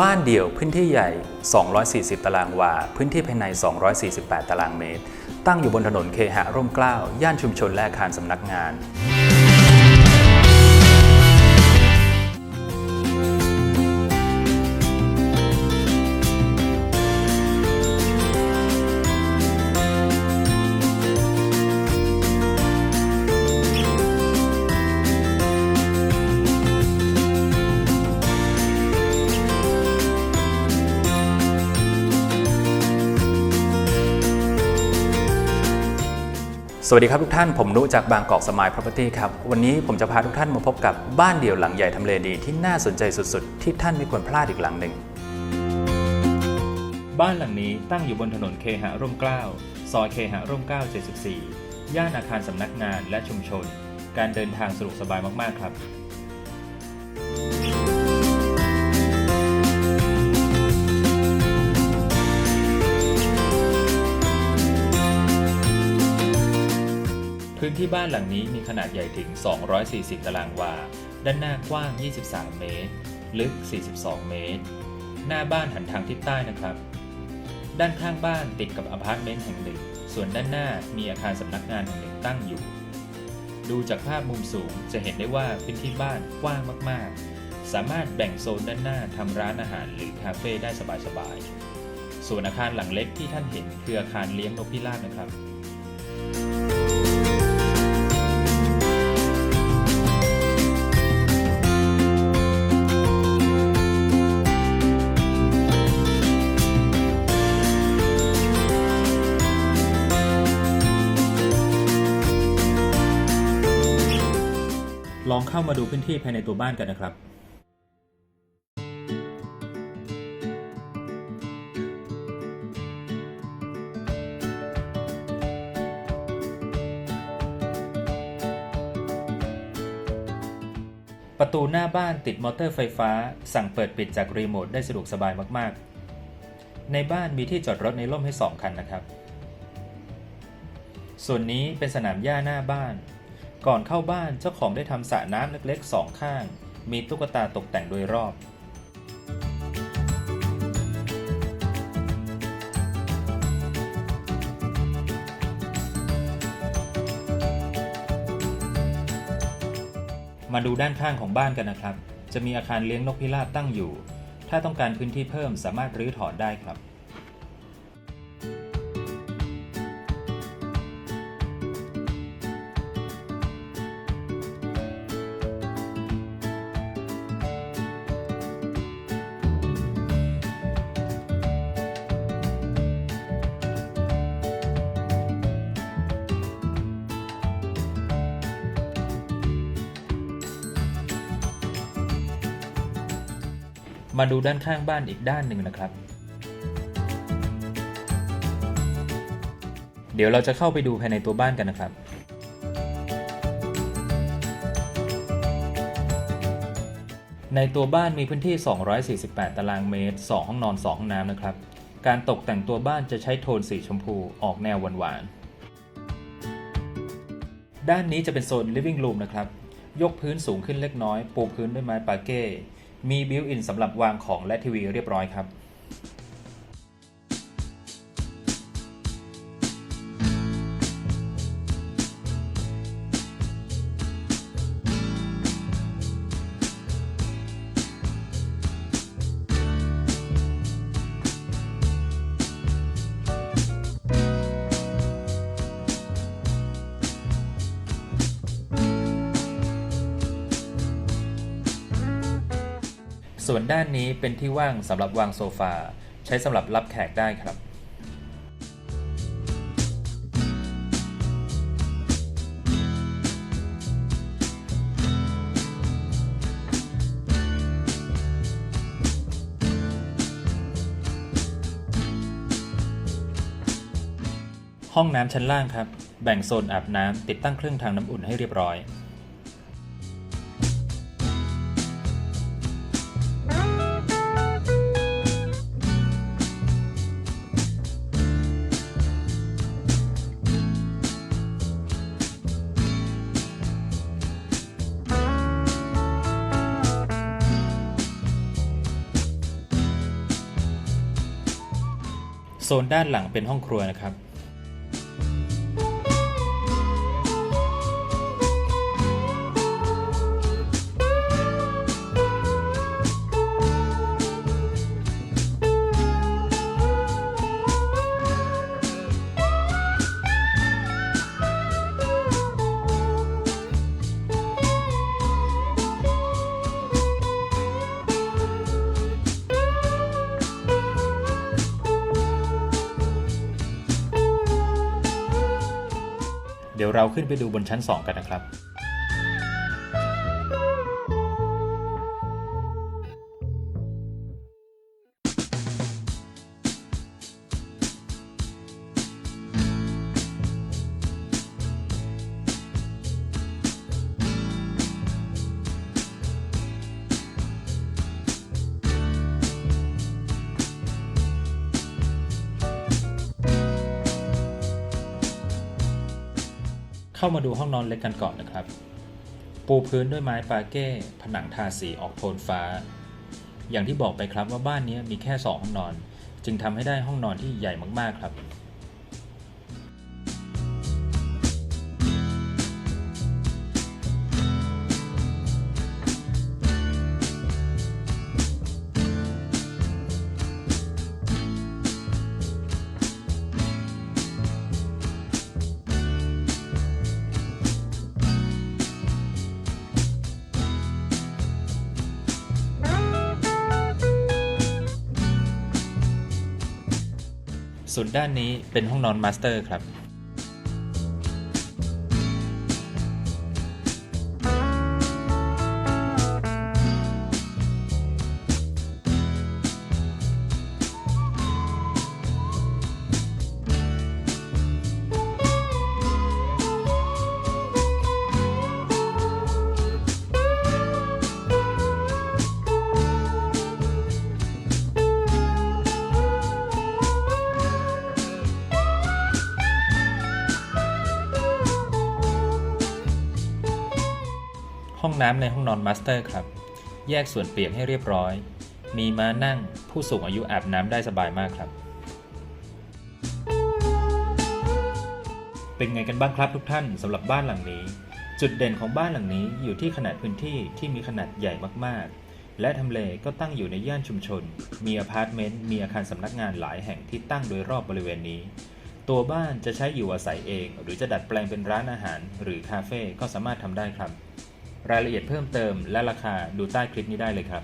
บ้านเดี่ยวพื้นที่ใหญ่ 240 ตารางวา พื้นที่ภายใน 248 ตารางเมตร ตั้งอยู่บนถนนเคหะร่มเกล้า ย่านชุมชนและอาคารสำนักงาน สวัสดีครับทุกท่านผมนุจากบางกอกสมาย Property ครับ วันนี้ผมจะพาทุกท่านมาพบกับบ้านเดี่ยวหลังใหญ่ทำเลดีที่น่าสนใจสุดๆ ที่ท่านไม่ควรพลาดอีกหลังหนึ่ง บ้านหลังนี้ตั้งอยู่บนถนนเคหะร่มเกล้าซอยเคหะร่มเกล้า74 ย่านอาคารสำนักงานและชุมชน การเดินทางสะดวกสบายมากๆครับ พื้นที่บ้านหลังนี้มีขนาดใหญ่ถึง 240 ตารางวา ด้านหน้ากว้าง 23 เมตร ลึก 42 เมตร หน้าบ้านหันทางทิศใต้นะครับ ด้านข้างบ้านติดกับอพาร์ตเมนต์แห่งหนึ่ง ส่วนด้านหน้ามีอาคารสำนักงานแห่งหนึ่งตั้งอยู่ ดูจากภาพมุมสูงจะเห็นได้ว่าพื้นที่บ้านกว้างมาก ๆ สามารถแบ่งโซนด้านหน้าทำร้านอาหารหรือคาเฟ่ได้สบาย ๆ ส่วนอาคารหลังเล็กที่ท่านเห็นคืออาคารเลี้ยงนกพิราบนะครับ มาดูพื้นที่ภายในตัวบ้านกันนะครับประตูหน้าบ้านติดมอเตอร์ไฟฟ้า สั่งเปิดปิดจากรีโมทได้สะดวกสบายมากๆ ในบ้านมีที่จอดรถในร่มให้ 2 คันนะครับ ส่วนนี้เป็นสนามหญ้าหน้าบ้าน ก่อนเข้าบ้านเจ้าของได้ทำสระน้ำเล็กๆสองข้าง มีตุ๊กตาตกแต่งโดยรอบ มาดูด้านข้างของบ้านกันนะครับ จะมีอาคารเลี้ยงนกพิราบตั้งอยู่ ถ้าต้องการพื้นที่เพิ่มสามารถรื้อถอนได้ครับ มาดูด้านข้างบ้านอีกด้านหนึ่งนะครับ เดี๋ยวเราจะเข้าไปดูภายในตัวบ้านกันนะครับ ในตัวบ้านมีพื้นที่ 248 ตารางเมตร 2 ห้องนอน 2 ห้องน้ำนะครับ การตกแต่งตัวบ้านจะใช้โทนสีชมพูออกแนวหวานๆ ด้านนี้จะเป็นโซน living room นะครับ ยกพื้นสูงขึ้นเล็กน้อย ปูพื้นด้วยไม้ปาเก้ มีบิวอินสำหรับวางของและทีวีเรียบร้อยครับ ส่วนด้านนี้เป็นที่ว่างสำหรับวางโซฟา ใช้สำหรับรับแขกได้ครับ ห้องน้ำชั้นล่างครับ แบ่งโซนอาบน้ำติดตั้งเครื่องทางน้ำอุ่นให้เรียบร้อย โซนด้านหลังเป็นห้องครัวนะครับ เดี๋ยวเราขึ้นไปดูบนชั้น 2 กันนะครับ เข้ามาดูห้องนอนเล็กกันก่อนนะครับ ปูพื้นด้วยไม้ปาเก้ ผนังทาสีออกโทนฟ้า อย่างที่บอกไปครับว่าบ้านนี้มีแค่ 2 ห้องนอน จึงทำให้ได้ห้องนอนที่ใหญ่มากๆครับ สุดด้านนี้เป็นห้องนอนมาสเตอร์ครับ ห้องน้ำในห้องนอนมาสเตอร์ครับ แยกส่วนเปียกให้เรียบร้อย มีม้านั่งผู้สูงอายุอาบน้ำได้สบายมากครับ เป็นไงกันบ้างครับทุกท่านสำหรับบ้านหลังนี้ จุดเด่นของบ้านหลังนี้อยู่ที่ขนาดพื้นที่ที่มีขนาดใหญ่มากๆ และทำเลก็ตั้งอยู่ในย่านชุมชน มีอพาร์ตเมนต์มีอาคารสำนักงานหลายแห่งที่ตั้งโดยรอบบริเวณนี้ตัวบ้านจะใช้อยู่อาศัยเอง หรือจะดัดแปลงเป็นร้านอาหาร หรือคาเฟ่ก็สามารถทำได้ครับ รายละเอียดเพิ่มเติมและราคาดูใต้คลิปนี้ได้เลยครับ